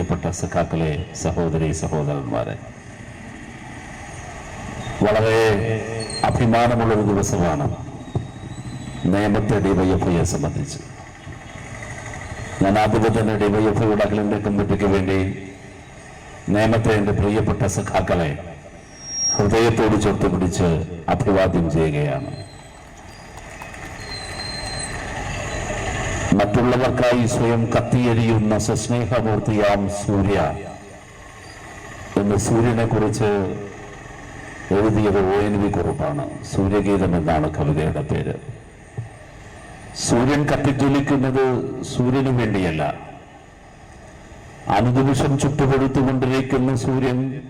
പ്രിയപ്പെട്ട സഖാക്കളെ സഹോദരി സഹോദരന്മാരെ വളരെ അഭിമാനമുള്ള ഒരു ദിവസമാണ് നേമത്തെ ഡിവൈഎഫ്ഐയെ സംബന്ധിച്ച്. ഞാൻ ആദ്യമേ തന്നെ ഡിവൈഎഫ്ഐയുടെ അഖിലന്റെ കമ്മിറ്റിക്ക് വേണ്ടി നേമത്തെ എന്റെ പ്രിയപ്പെട്ട സഖാക്കളെ ഹൃദയത്തോട് ചേർത്ത് പിടിച്ച് അഭിവാദ്യം ചെയ്യുകയാണ്. മറ്റുള്ളവർക്കായി സ്വയം കത്തിയെരിയുന്ന സസ്നേഹമൂർത്തിയാം സൂര്യ. എന്ന് സൂര്യനെ കുറിച്ച് എഴുതിയത് ഒ എൻ വി കുറുപ്പാണ്. സൂര്യഗീതം എന്നാണ് കവിതയുടെ പേര്. സൂര്യൻ കത്തിജ്വലിക്കുന്നത് സൂര്യന് വേണ്ടിയല്ല. അനുദിവിഷം ചുട്ടുപൊടുത്തുകൊണ്ടിരിക്കുന്ന സൂര്യൻ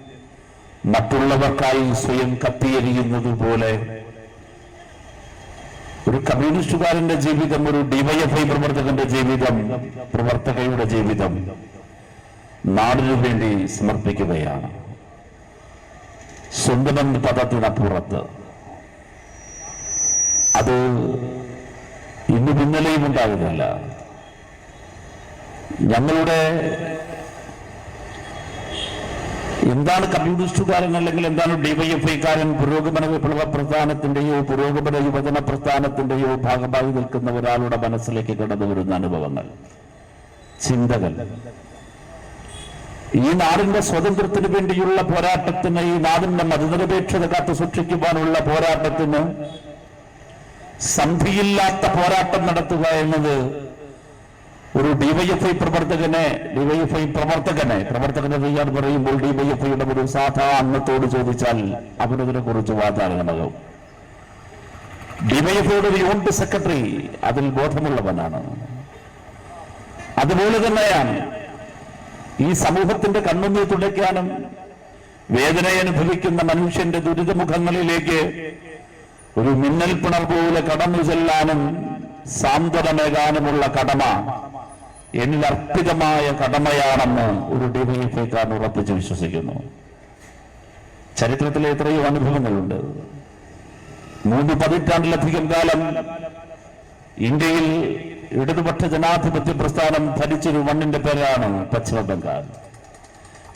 മറ്റുള്ളവർക്കായി സ്വയം കത്തിയെരിയുന്നത് പോലെ ഒരു കമ്മ്യൂണിസ്റ്റുകാരന്റെ ജീവിതം ഒരു ഡിവൈഎഫ്ഐ പ്രവർത്തകന്റെ ജീവിതം പ്രവർത്തകയുടെ ജീവിതം നാടിനു വേണ്ടി സമർപ്പിക്കുകയാണ്. സ്വന്തം പദത്തിനപ്പുറത്ത്. അത് ഇന്ന് പിന്നലെയും ഉണ്ടാകുന്നില്ല ഞങ്ങളുടെ എന്താണ് കമ്മ്യൂണിസ്റ്റുകാരൻ അല്ലെങ്കിൽ എന്താണ് ഡിവൈഎഫ്ഐക്കാരൻ പുരോഗമന വിപ്ലവ പ്രസ്ഥാനത്തിന്റെയോ പുരോഗമന യുവജന പ്രസ്ഥാനത്തിന്റെയോ ഭാഗമായി നിൽക്കുന്ന ഒരാളുടെ മനസ്സിലേക്ക് കടന്നു വരുന്ന അനുഭവങ്ങൾ. ചിന്തകൾ. ഈ നാടിന്റെ സ്വാതന്ത്ര്യത്തിന് വേണ്ടിയുള്ള പോരാട്ടത്തിന് ഈ നാടിന്റെ മതനിരപേക്ഷത കാത്തു സൂക്ഷിക്കുവാനുള്ള പോരാട്ടത്തിന് സന്ധിയില്ലാത്ത പോരാട്ടം നടത്തുക എന്നത് ഒരു ഡിവൈഎഫ്ഐ പ്രവർത്തകനെ ഡിവൈഎഫ്ഐ പ്രവർത്തകനെ പ്രവർത്തകനെ ചെയ്യാൻ പറയുമ്പോൾ ഡിവൈഎഫ്ഐയുടെ ഒരു സാധാ അംഗത്തോട് ചോദിച്ചാൽ അവനതിനെ കുറിച്ച് വാചാലകമാകും ഡിവൈഎഫ്ഐയുടെ ഒരു യൂണിറ്റ് സെക്രട്ടറി അതിൽ ബോധമുള്ളവനാണ്. അതുപോലെ തന്നെയാണ് ഈ സമൂഹത്തിന്റെ കണ്ണുനീർ തുടയ്ക്കാനും വേദന അനുഭവിക്കുന്ന മനുഷ്യന്റെ ദുരിതമുഖങ്ങളിലേക്ക് ഒരു മിന്നൽ പിണർ പോലെ കടന്നു ചെല്ലാനും സാന്ത്വനമേകാനുമുള്ള കടമ എന്നിൽ അർപ്പിതമായ കടമയാണെന്ന് ഒരു ഡി വൈ എഫ് ഐക്കാരൻ ഉറപ്പിച്ച് വിശ്വസിക്കുന്നു. ചരിത്രത്തിലെ എത്രയോ അനുഭവങ്ങളുണ്ട്. മൂന്ന് പതിറ്റാണ്ടിലധികം കാലം ഇന്ത്യയിൽ ഇടതുപക്ഷ ജനാധിപത്യ പ്രസ്ഥാനം ഭരിച്ചൊരു മണ്ണിന്റെ പേരാണ് പശ്ചിമ ബംഗാൾ.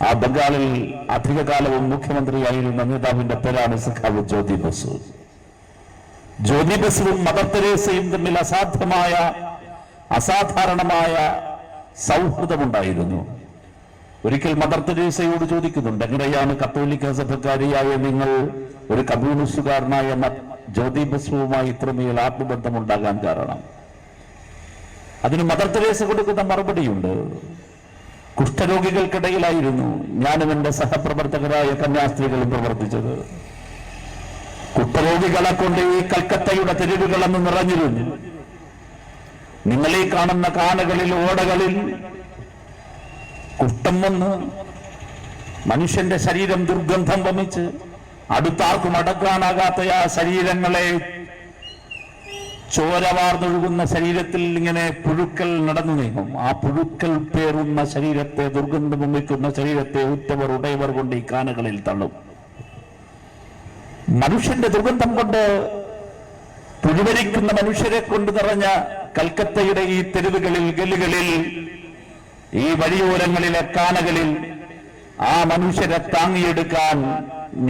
ആ ബംഗാളിൽ അധികകാലവും മുഖ്യമന്ത്രിയായിരുന്ന നേതാവിന്റെ പേരാണ് സഖാവ് ജ്യോതി ബസു. ജ്യോതി ബസുവും മദർ തെരേസയും തമ്മിൽ അസാധ്യമായ അസാധാരണമായ സൗഹൃദമുണ്ടായിരുന്നു. ഒരിക്കൽ മദർ തെരേസയോട് ചോദിക്കുന്നുണ്ട് എങ്ങനെയാണ് കത്തോലിക്ക സഭക്കാരിയായ നിങ്ങൾ ഒരു കമ്മ്യൂണിസ്റ്റുകാരനായ ജ്യോതി ബസുവുമായി ഇത്രമേൽ ആത്മബന്ധമുണ്ടാകാൻ കാരണം? അതിന് മദർ തെരേസ കൊടുക്കുന്ന മറുപടിയുണ്ട് കുഷ്ഠരോഗികൾക്കിടയിലായിരുന്നു ഞാനും എന്റെ സഹപ്രവർത്തകരായ കന്യാസ്ത്രീകളും പ്രവർത്തിച്ചത്. കുഷ്ഠരോഗികളെ കൊണ്ട് ഈ കൽക്കത്തയുടെ തെരുവുകളെന്ന് നിറഞ്ഞിരുന്നു. നിങ്ങളീ കാണുന്ന കാനകളിൽ ഓടകളിൽ കുട്ടം വന്ന് മനുഷ്യന്റെ ശരീരം ദുർഗന്ധം വമിച്ച് അടുത്താർക്കും അടക്കാനാകാത്ത ആ ശരീരങ്ങളെ ചോരവാർന്നൊഴുകുന്ന ശരീരത്തിൽ ഇങ്ങനെ പുഴുക്കൾ നടന്നു നീങ്ങും. ആ പുഴുക്കൾ പേറുന്ന ശരീരത്തെ ദുർഗന്ധം വമിക്കുന്ന ശരീരത്തെ ഉറ്റവർ ഉടയവർ കൊണ്ട് ഈ കാനകളിൽ തള്ളും. മനുഷ്യന്റെ ദുർഗന്ധം കൊണ്ട് പുഴുവരിക്കുന്ന മനുഷ്യരെ കൊണ്ട് നിറഞ്ഞ കൽക്കത്തയുടെ ഈ തെരുവുകളിൽ ഗല്ലുകളിൽ ഈ വഴിയോരങ്ങളിലെ കാനകളിൽ ആ മനുഷ്യരെ താങ്ങിയെടുക്കാൻ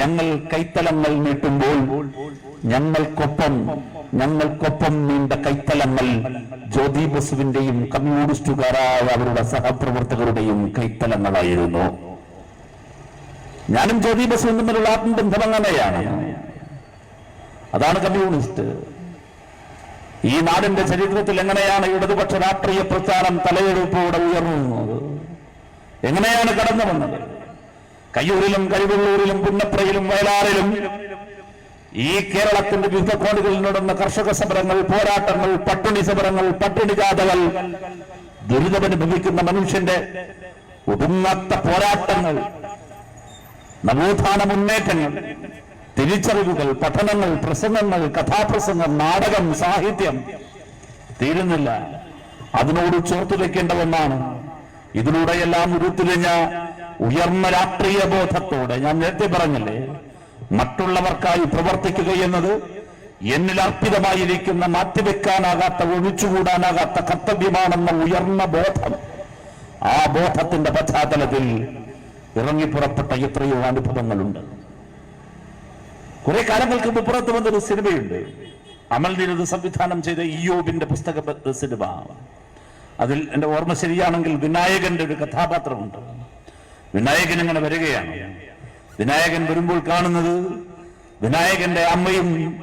ഞങ്ങൾ കൈത്തലങ്ങൾ നീട്ടുമ്പോൾ ഞങ്ങൾക്കൊപ്പം ഞങ്ങൾക്കൊപ്പം നീണ്ട കൈത്തലങ്ങൾ ജ്യോതി ബസുവിന്റെയും കമ്മ്യൂണിസ്റ്റുകാരായ അവരുടെ സഹപ്രവർത്തകരുടെയും കൈത്തലങ്ങളായിരുന്നു. ഞാനും ജ്യോതി ബസുവും തമ്മിലുള്ള ആത്മബന്ധം അങ്ങനെയാണ്. അതാണ് കമ്മ്യൂണിസ്റ്റ്. ഈ നാടിന്റെ ചരിത്രത്തിൽ എങ്ങനെയാണ് ഇടതുപക്ഷ രാഷ്ട്രീയ പ്രസ്ഥാനം തലയെടുപ്പോടെ ഉയർന്നത്? എങ്ങനെയാണ് കടന്നു വന്നത്? കയ്യൂരിലും കഴിവള്ളൂരിലും പുന്നപ്രയിലും വയലാറിലും ഈ കേരളത്തിന്റെ വിവിധ കോണുകളിൽ നടന്ന കർഷക സമരങ്ങൾ പോരാട്ടങ്ങൾ പട്ടിണി സമരങ്ങൾ പട്ടിണി ജാഥകൾ ദുരിതമനുഭവിക്കുന്ന മനുഷ്യന്റെ ഒടുങ്ങാത്ത പോരാട്ടങ്ങൾ നവോത്ഥാന മുന്നേറ്റങ്ങൾ തിരിച്ചറിവുകൾ പഠനങ്ങൾ പ്രസംഗങ്ങൾ കഥാപ്രസംഗം നാടകം സാഹിത്യം തീരുന്നില്ല. അതിനോട് ചേർത്ത് വെക്കേണ്ട ഒന്നാണ് ഇതിലൂടെയെല്ലാം ഉരുത്തിരിഞ്ഞ ഉയർന്ന രാഷ്ട്രീയ ബോധത്തോടെ ഞാൻ നേരത്തെ പറഞ്ഞില്ലേ മറ്റുള്ളവർക്കായി പ്രവർത്തിക്കുക എന്നത് എന്നിൽ അർപ്പിതമായിരിക്കുന്ന മാറ്റിവെക്കാനാകാത്ത ഒഴിച്ചുകൂടാനാകാത്ത കർത്തവ്യമാണെന്ന ഉയർന്ന ബോധം ആ ബോധത്തിന്റെ പശ്ചാത്തലത്തിൽ ഇറങ്ങിപ്പുറപ്പെട്ട എത്രയോ അനുഭവങ്ങളുണ്ട്. കുറെ കാലങ്ങൾക്ക് മുമ്പ് പുറത്തു വന്നൊരു സിനിമയുണ്ട്. അമൽ നിരത് സംവിധാനം ചെയ്ത ഇയോബിന്റെ പുസ്തക സിനിമ. അതിൽ എന്റെ ഓർമ്മ ശരിയാണെങ്കിൽ വിനായകന്റെ ഒരു കഥാപാത്രമുണ്ട്. വിനായകൻ ഇങ്ങനെ വരികയാണ്. വിനായകൻ വരുമ്പോൾ കാണുന്നത് വിനായകന്റെ അമ്മയും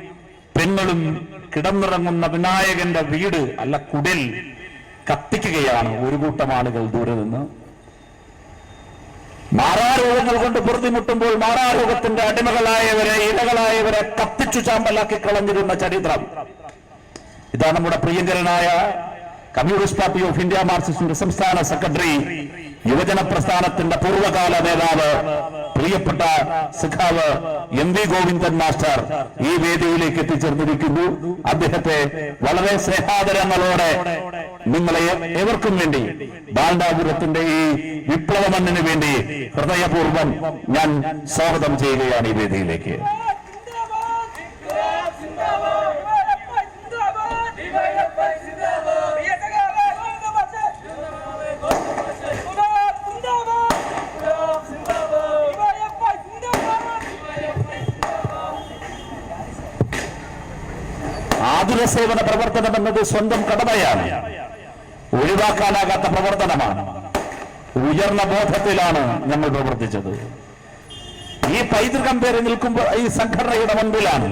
പെങ്ങളും കിടന്നിറങ്ങുന്ന വിനായകന്റെ വീട് അല്ല കുടിൽ കത്തിക്കുകയാണ്. ഒരു കൂട്ടം ആളുകൾ ദൂരെ നിന്ന്. മാറാരോഗങ്ങൾ കൊണ്ട് പൊറുതിമുട്ടുമ്പോൾ മാറാരോഗത്തിന്റെ അടിമകളായവരെ ഇരകളായവരെ കത്തിച്ചു ചാമ്പലാക്കി കളഞ്ഞിരുന്ന ചരിത്രം. ഇതാ നമ്മുടെ പ്രിയങ്കരനായ കമ്മ്യൂണിസ്റ്റ് പാർട്ടി ഓഫ് ഇന്ത്യ മാർക്സിസ്റ്റിന്റെ സംസ്ഥാന സെക്രട്ടറി യുവജന പ്രസ്ഥാനത്തിന്റെ പൂർവകാല നേതാവ് പ്രിയപ്പെട്ട സിഖാവ് എം വി ഗോവിന്ദൻ മാസ്റ്റർ ഈ വേദിയിലേക്ക് എത്തിച്ചേർന്നിരിക്കുന്നു. അദ്ദേഹത്തെ വളരെ സ്നേഹാദരങ്ങളോടെ നിങ്ങളെ ഏവർക്കും വേണ്ടി ബാലനാപുരത്തിന്റെ ഈ വിപ്ലവ മണ്ണിന് വേണ്ടി ഹൃദയപൂർവം ഞാൻ സ്വാഗതം ചെയ്യുകയാണ് ഈ വേദിയിലേക്ക്. സേവന പ്രവർത്തനം എന്നത് സ്വന്തം കടമയാണ്. ഒഴിവാക്കാനാകാത്ത പ്രവർത്തനമാണ്. ഉയർന്ന ബോധത്തിലാണ് നമ്മൾ പ്രവർത്തിച്ചത്. ഈ പൈതൃകം പേര് നിൽക്കുമ്പോൾ ഈ സംഘടനയുടെ മുൻപിലാണ്.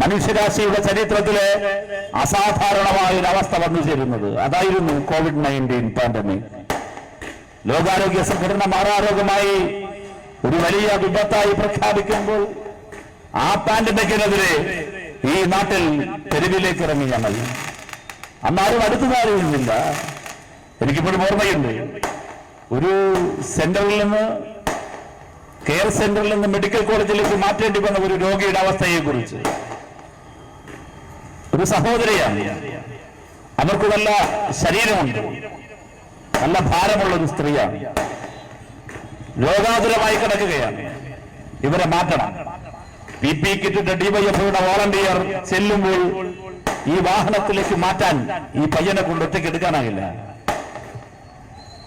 മനുഷ്യരാശിയുടെ ചരിത്രത്തിലെ അസാധാരണമായ ഒരു അവസ്ഥ വന്നു ചേരുന്നത് അതായിരുന്നു കോവിഡ് നയന്റീൻ പാൻഡമിക് ലോകാരോഗ്യ സംഘടന മാറാരോഗമായി ഒരു വലിയ വിപത്തായി പ്രഖ്യാപിക്കുമ്പോൾ ആ പാൻഡമിക്കിനെതിരെ ഈ നാട്ടിൽ തെരുവിലേക്ക് ഇറങ്ങി ഞങ്ങൾ അന്നാരും അടുത്തു കാര്യമൊന്നുമില്ല എനിക്കിപ്പോഴും ഓർമ്മയുണ്ട്. ഒരു സെന്ററിൽ നിന്ന് കെയർ സെന്ററിൽ നിന്ന് മെഡിക്കൽ കോളേജിലേക്ക് മാറ്റേണ്ടി വന്ന ഒരു രോഗിയുടെ അവസ്ഥയെ കുറിച്ച് ഒരു സഹോദരിയാണ്. അവർക്ക് നല്ല ശരീരമുണ്ട്. നല്ല ഭാരമുള്ള ഒരു സ്ത്രീയാണ്. രോഗാതുരമായി കിടക്കുകയാണ്. ഇവരെ മാറ്റണം. പി പി കിറ്റിന്റെ ഡിവൈഎഫ്ഐയുടെ വോളണ്ടിയർ ചെല്ലുമ്പോൾ ഈ വാഹനത്തിലേക്ക് മാറ്റാൻ ഈ പയ്യനെ കൊണ്ട് ഒറ്റയ്ക്ക് എടുക്കാനാകില്ല.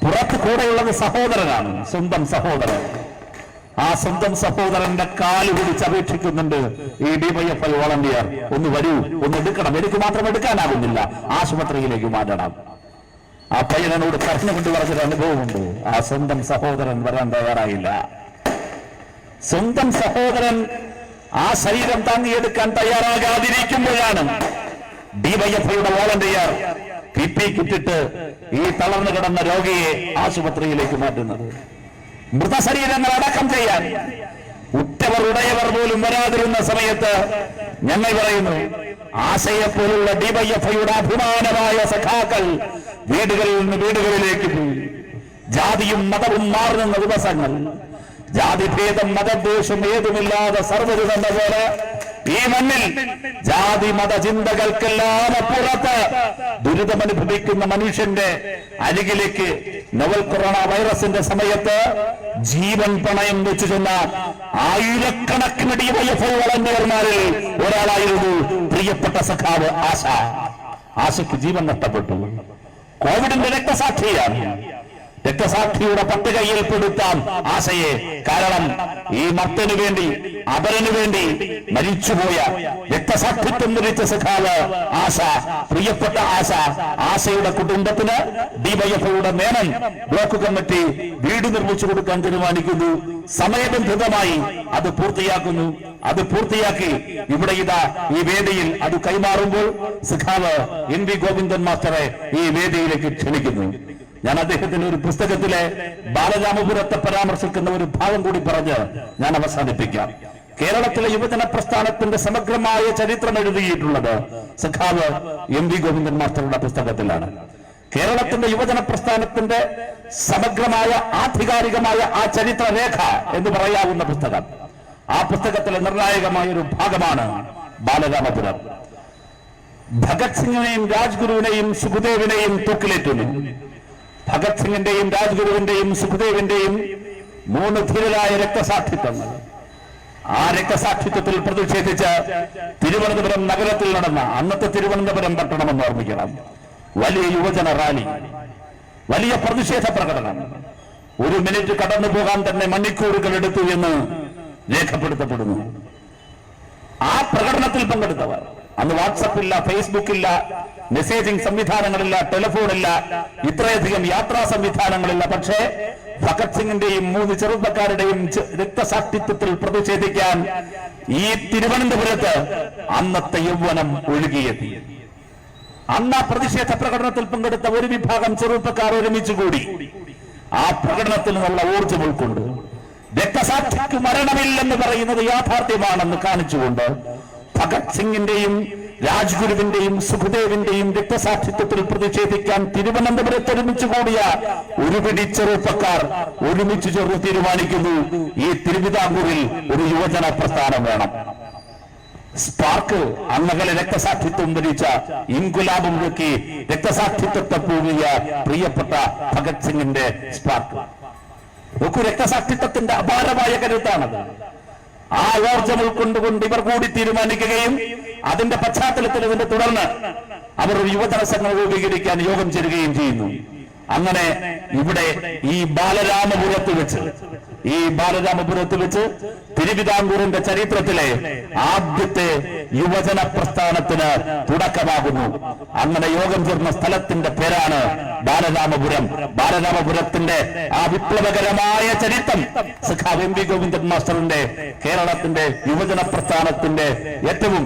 പുറത്ത് കൂടെയുള്ളത് സഹോദരനാണ് സ്വന്തം സഹോദരൻ. ആ സ്വന്തം സഹോദരന്റെ കാൽ പിടിച്ച് അപേക്ഷിക്കുന്നുണ്ട് ഈ ഡിവൈഎഫ്ഐ വോളണ്ടിയർ ഒന്ന് വരൂ ഒന്ന് എടുക്കണം. എനിക്ക് മാത്രം എടുക്കാനാകുന്നില്ല. ആശുപത്രിയിലേക്ക് മാറ്റണം. ആ പയ്യനോട് കരഞ്ഞുകൊണ്ട് പറഞ്ഞൊരു അനുഭവമുണ്ട്. ആ സ്വന്തം സഹോദരൻ വരാൻ തയ്യാറായില്ല. സ്വന്തം സഹോദരൻ ആ ശരീരം താങ്ങിയെടുക്കാൻ തയ്യാറാകാതിരിക്കുമ്പോഴാണ് ഡിവൈഎഫ്ഐയുടെ വോളണ്ടിയർ കിപ്പി കിട്ടിട്ട് ഈ തളർന്നു കിടന്ന രോഗിയെ ആശുപത്രിയിലേക്ക് മാറ്റുന്നത്. മൃതശരീരങ്ങൾ അടക്കം ചെയ്യാൻ ഉറ്റവർ ഉടയവർ പോലും വരാതിരുന്ന സമയത്ത് ഞങ്ങൾ പറയുന്നു ആശയെപ്പോലുള്ള ഡിവൈഎഫ്ഐയുടെ അഭിമാനമായ സഖാക്കൾ വീടുകളിൽ നിന്ന് വീടുകളിലേക്ക് പോയി. ജാതിയും മതവും മാറുന്ന ദിവസങ്ങൾ ജാതിഭേദം മതദ്വേഷം ഏതുമില്ലാതെ സർവത് എന്ന പോലെ ഈ മണ്ണിൽ ജാതി മത ചിന്തകൾക്കെല്ലാം അപ്പുറത്ത് ദുരിതമനുഭവിക്കുന്ന മനുഷ്യന്റെ അരികിലേക്ക് നോവൽ കൊറോണ വൈറസിന്റെ സമയത്ത് ജീവൻ പണയം വെച്ചു ചെന്ന ആയിരക്കണക്കിന് ഡിവൈഎഫ്ഐ വളണ്ടിയർമാരിൽ ഒരാളായിരുന്നു പ്രിയപ്പെട്ട സഖാവ് ആശ. ആശയ്ക്ക് ജീവൻ നഷ്ടപ്പെട്ടു. കോവിഡിന്റെ രക്തസാക്ഷിയാണ്. രക്തസാക്ഷിയുടെ പട്ടികയിൽപ്പെടുത്താം ആശയെ. കാരണം ഈ മത്തന് വേണ്ടി അപരനു വേണ്ടി മരിച്ചുപോയ രക്തസാക്ഷിത്വം മരിച്ച സഖാവ് ആശ പ്രിയപ്പെട്ട ആശ ആശയുടെ കുടുംബത്തിന് ഡിവൈഎഫ്ഐയുടെ മേനൻ ബ്ലോക്ക് കമ്മിറ്റി വീട് നിർമ്മിച്ചു കൊടുക്കാൻ തീരുമാനിക്കുന്നു. സമയബന്ധിതമായി അത് പൂർത്തിയാക്കുന്നു. അത് പൂർത്തിയാക്കി ഇവിടെ ഇതാ ഈ വേദിയിൽ അത് കൈമാറുമ്പോൾ സഖാവ് എൻ വി ഗോവിന്ദൻ മാസ്റ്ററെ ഈ വേദിയിലേക്ക് ക്ഷണിക്കുന്നു. ഞാൻ അദ്ദേഹത്തിന്റെ ഒരു പുസ്തകത്തിലെ ബാലരാമപുരത്തെ പരാമർശിക്കുന്ന ഒരു ഭാഗം കൂടി പറഞ്ഞ് ഞാൻ അവസാനിപ്പിക്കാം. കേരളത്തിലെ യുവജന പ്രസ്ഥാനത്തിന്റെ സമഗ്രമായ ചരിത്രം എഴുതിയിട്ടുള്ളത് സഖാവ് എം വി ഗോവിന്ദൻ മാസ്റ്ററുടെ പുസ്തകത്തിലാണ്. കേരളത്തിന്റെ യുവജന പ്രസ്ഥാനത്തിന്റെ സമഗ്രമായ ആധികാരികമായ ആ ചരിത്രരേഖ എന്ന് പറയാവുന്ന പുസ്തകം. ആ പുസ്തകത്തിലെ നിർണായകമായ ഒരു ഭാഗമാണ് ബാലരാമപുരം. ഭഗത് സിംഗിനെയും രാജ്ഗുരുവിനെയും സുഖദേവിനെയും തൂക്കിലേറ്റുന്നു. ഭഗത് സിംഗിന്റെയും രാജ്ഗുരുവിന്റെയും സുഖദേവിന്റെയും മൂന്ന് ധീരരായ രക്തസാക്ഷിത്വങ്ങൾ. ആ രക്തസാക്ഷിത്വത്തിൽ പ്രതിഷേധിച്ച് തിരുവനന്തപുരം നഗരത്തിൽ നടന്ന അന്നത്തെ തിരുവനന്തപുരം പട്ടണമെന്ന് ഓർമ്മിക്കണം. വലിയ യുവജന റാലി വലിയ പ്രതിഷേധ പ്രകടനം. ഒരു മിനിറ്റ് കടന്നു പോകാൻ തന്നെ മണിക്കൂറുകൾ എടുത്തു എന്ന് രേഖപ്പെടുത്തപ്പെടുന്നു. ആ പ്രകടനത്തിൽ പങ്കെടുത്തവർ അന്ന് വാട്സപ്പില്ല ഫേസ്ബുക്കില്ല മെസ്സേജിംഗ് സംവിധാനങ്ങളില്ല ടെലിഫോണില്ല ഇത്രയധികം യാത്രാ സംവിധാനങ്ങളില്ല. പക്ഷേ ഭഗത് സിംഗിന്റെയും മൂന്ന് ചെറുപ്പക്കാരുടെയും രക്തസാക്ഷിത്വത്തിൽ പ്രതിഷേധിക്കാൻ ഈ തിരുവനന്തപുരത്ത് അന്നത്തെ യൗവനം ഒഴുകിയെത്തി. അന്ന് ആ പ്രതിഷേധ പ്രകടനത്തിൽ പങ്കെടുത്ത ഒരു വിഭാഗം ചെറുപ്പക്കാർ ഒരുമിച്ച് കൂടി. ആ പ്രകടനത്തിൽ നിന്നുള്ള ഊർജം ഉൾക്കൊണ്ട് രക്തസാക്ഷിക്ക് മരണമില്ലെന്ന് പറയുന്നത് യാഥാർത്ഥ്യമാണെന്ന് കാണിച്ചുകൊണ്ട് ഭഗത് സിംഗിന്റെയും രാജ്ഗുരുവിന്റെയും സുഖദേവിന്റെയും രക്തസാക്ഷിത്വത്തിൽ പ്രതിഷേധിക്കാൻ തിരുവനന്തപുരത്ത് ഒരുമിച്ച് കൂടിയ ഒരു പിടി ചെറുപ്പക്കാർ ഒരുമിച്ച് ചേർന്ന് തീരുമാനിക്കുന്നു. ഈ തിരുവിതാംകൂറിൽ ഒരു യുവജന പ്രസ്ഥാനം വേണം. സ്പാർക്ക് അന്നകലെ രക്തസാക്ഷിത്വം ധരിച്ച ഇൻകുലാബ് മുഴക്കി രക്തസാക്ഷിത്വത്തെ പൂവിയ പ്രിയപ്പെട്ട ഭഗത് സിംഗിന്റെ സ്പാർക്ക്. നോക്കൂ രക്തസാക്ഷിത്വത്തിന്റെ അപാരമായ കരുത്താണത് ആ ഊർജം ഉൾക്കൊണ്ടുകൊണ്ട് ഇവർ കൂടി തീരുമാനിക്കുകയും അതിന്റെ പശ്ചാത്തലത്തിൽ ഇതിന്റെ തുടർന്ന് അവർ യുവജന സംഘം രൂപീകരിക്കാൻ യോഗം ചേരുകയും ചെയ്യുന്നു. അങ്ങനെ ഇവിടെ ഈ ബാലരാമപുരത്ത് വെച്ച് ഈ ബാലരാമപുരത്ത് വെച്ച് തിരുവിതാംകൂറിന്റെ ചരിത്രത്തിലെ ആദ്യത്തെ യുവജന പ്രസ്ഥാനത്തിന് തുടക്കമാകുന്നു. അങ്ങനെ യോഗം ചേർന്ന സ്ഥലത്തിന്റെ പേരാണ് ബാലരാമപുരം. ബാലരാമപുരത്തിന്റെ ആ വിപ്ലവകരമായ ചരിത്രം സഖാവ് എം വി ഗോവിന്ദൻ മാസ്റ്ററിന്റെ കേരളത്തിന്റെ യുവജന പ്രസ്ഥാനത്തിന്റെ ഏറ്റവും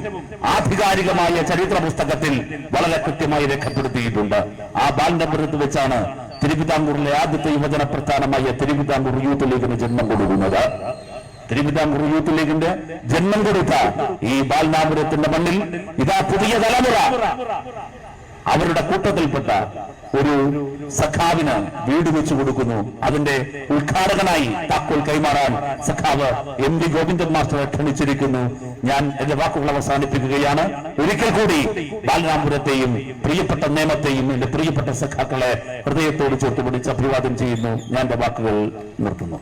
ആധികാരികമായ ചരിത്ര പുസ്തകത്തിൽ വളരെ കൃത്യമായി രേഖപ്പെടുത്തിയിട്ടുണ്ട്. ആ ബാലരാമപുരത്ത് വെച്ചാണ് തിരുവിതാംകൂറിലെ ആദ്യത്തെ യുവജന പ്രസ്ഥാനമായ തിരുവിതാംകൂർ യൂത്ത് ലീഗിന് ജന്മം കൊടുക്കുന്നത്. തിരുവിതാംകൂർ യൂത്ത് ലീഗിന്റെ ജന്മം കൊടുത്ത ഈ ബാലനാപുരത്തിന്റെ മണ്ണിൽ ഇതാ പുതിയ തലമുറ. അവരുടെ കൂട്ടത്തിൽപ്പെട്ട ഒരു സഖാവിന് വീട് വെച്ചു കൊടുക്കുന്നു. അതിന്റെ ഉദ്ഘാടകനായി താക്കോൽ കൈമാറാൻ സഖാവ് എം വി ഗോവിന്ദൻ മാസ്റ്റർ ക്ഷണിച്ചിരിക്കുന്നു. ഞാൻ എന്റെ വാക്കുകൾ അവസാനിപ്പിക്കുകയാണ്. ഒരിക്കൽ കൂടി ബാലരാമപുരത്തെയും പ്രിയപ്പെട്ട നിയമത്തെയും എന്റെ പ്രിയപ്പെട്ട സഖാക്കളെ ഹൃദയത്തോട് ചേർത്ത് പിടിച്ച് അഭിവാദം ചെയ്യുന്നു. ഞാൻ എന്റെ വാക്കുകൾ നിർത്തുന്നു.